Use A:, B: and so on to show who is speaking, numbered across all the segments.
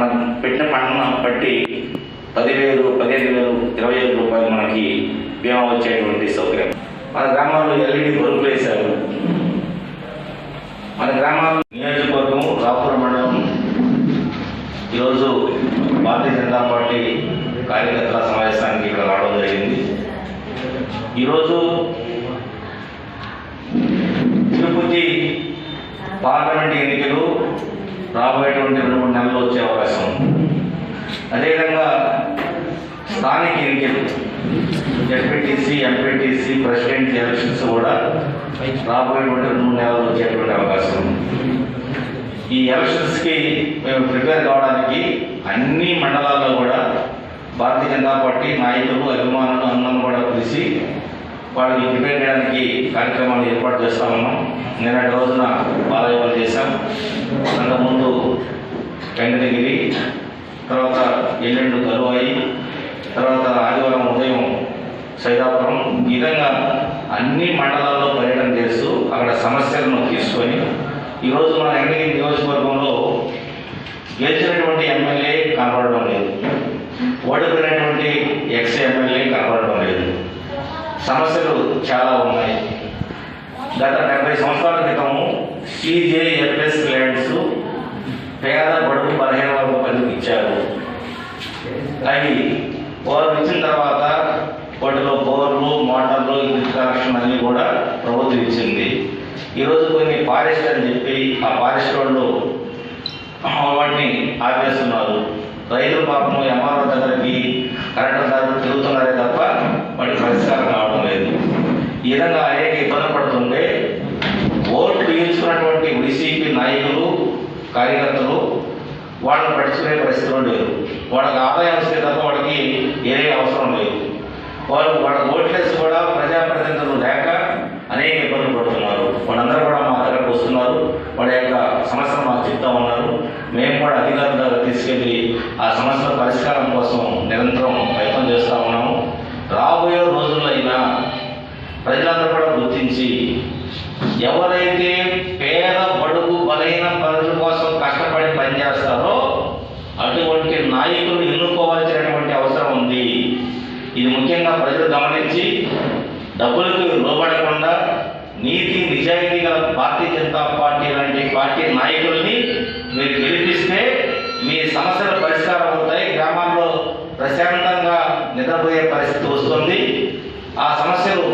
A: మనం పెట్టిన పండన బట్టి పదివేలు పదిహేను వేలు ఇరవై ఐదు రూపాయలు మనకి బీమా వచ్చేటువంటి సౌకర్యం. మన గ్రామాల్లో ఎల్ఈడి బల్బులు వేశారు. మన గ్రామాల్లో నియోజకవర్గం రాపురం మండలం. ఈరోజు భారతీయ జనతా పార్టీ కార్యకర్తల సమావేశానికి ఇక్కడ రావడం జరిగింది. ఈరోజు తిరుపతి పార్లమెంట్ ఎన్నికలు రాబోయేటువంటి రెండు మూడు నెలలు అదేవిధంగా స్థానిక ఎన్నికలు ఎస్పీటీసీ ఎంపీటీసీ ప్రెసిడెంట్ ఎలక్షన్స్ కూడా రాబోయేటువంటి మూడు నెలలు వచ్చేటువంటి అవకాశం ఉంది. ఈ ఎలక్షన్స్కి మేము ప్రిపేర్ కావడానికి అన్ని మండలాల్లో కూడా భారతీయ జనతా పార్టీ నాయకులు అభిమానులు అందరం కూడా కలిసి వాళ్ళకి ప్రిపేర్ చేయడానికి కార్యక్రమాలు ఏర్పాటు చేస్తా ఉన్నాం నిన్నటి రోజున బాలయోగాలు చేశాం అంతకుముందు వెంకటగిరి తర్వాత ఎల్లుండు కరువాయి తర్వాత ఆదివారం ఉదయం సైదాపురం ఈ విధంగా అన్ని మండలాల్లో పర్యటన చేస్తూ అక్కడ సమస్యలను తీసుకొని ఈరోజు మన వెంకటగిరి నియోజకవర్గంలో గెలిచినటువంటి ఎమ్మెల్యే కనబడడం లేదు. ఓడిపోయినటువంటి ఎక్స్ ఎమ్మెల్యే కనబడడం లేదు. సమస్యలు చాలా ఉన్నాయి. గత డెబ్బై సంవత్సరాల క్రితము సిజేఎఫ్ఎస్ ల్యాండ్స్ పేద బడుగు పదిహేను వరకు పనికి ఇచ్చారు. అవి వారు ఇచ్చిన తర్వాత వాటిలో బోర్లు మోటార్లు విద్యుత్ కనెక్షన్ అన్ని కూడా ప్రభుత్వం ఇచ్చింది ఈరోజు కొన్ని ఫారెస్ట్ అని చెప్పి ఆ ఫారెస్ట్ వాళ్ళు వాటిని ఆపేస్తున్నారు. రైతులు పాపం ఎంఆర్ఓ దగ్గరికి కరెంట్ దగ్గర తిరుగుతున్నారే తప్ప వాటి పరిష్కారం కావడం లేదు. ఈ విధంగా అనేక ఇబ్బంది పడుతుంటే ఓట్లు వేయించుకున్నటువంటి వైసీపీ నాయకులు కార్యకర్తలు వాళ్ళని పట్టించుకునే పరిస్థితులు లేరు వాళ్ళకి ఆదాయం వస్తే తప్ప వాళ్ళకి ఏమీ అవసరం లేదు. వాళ్ళు వాళ్ళ ఓట్లేసి కూడా ప్రజాప్రతినిధులు లేక అనేక ఇబ్బందులు పడుతున్నారు. వాళ్ళందరూ కూడా మా దగ్గరకు వస్తున్నారు. వాళ్ళ యొక్క సమస్యలు మాకు చెప్తా ఉన్నారు. మేము కూడా అధికారుల దగ్గర తీసుకెళ్ళి ఆ సమస్యల పరిష్కారం కోసం నిరంతరం ప్రయత్నం చేస్తూ ఉన్నాము. రాబోయే రోజుల్లో అయినా ప్రజలందరూ కూడా గుర్తించి ఎవరైతే పేద బడుగు బలైన ప్రజల కోసం కష్టపడి పనిచేస్తారో అటువంటి నాయకులు ఎన్నుకోవాల్సినటువంటి అవసరం ఉంది. ఇది ముఖ్యంగా ప్రజలు గమనించి డబ్బులకు లోబడకుండా నీతి నిజాయితీ గల భారతీయ జనతా పార్టీ లాంటి పార్టీ నాయకుల్ని మీరు గెలిపిస్తే మీ సమస్యల పరిష్కారం అవుతాయి. గ్రామాల్లో ప్రశాంతంగా నిద్రపోయే పరిస్థితి వస్తుంది. ఆ సమస్యలు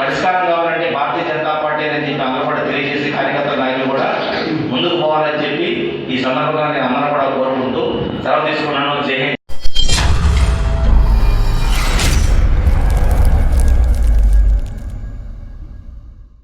A: పరిష్కారం కావాలంటే భారతీయ జనతా పార్టీ అని చెప్పి అందరూ కూడా తెలియజేసి కార్యకర్తల నాయకులు చెప్పి ఈ సందర్భంగా నేను అందరూ కూడా కోరుకుంటూ సెలవు తీసుకున్నాను. జై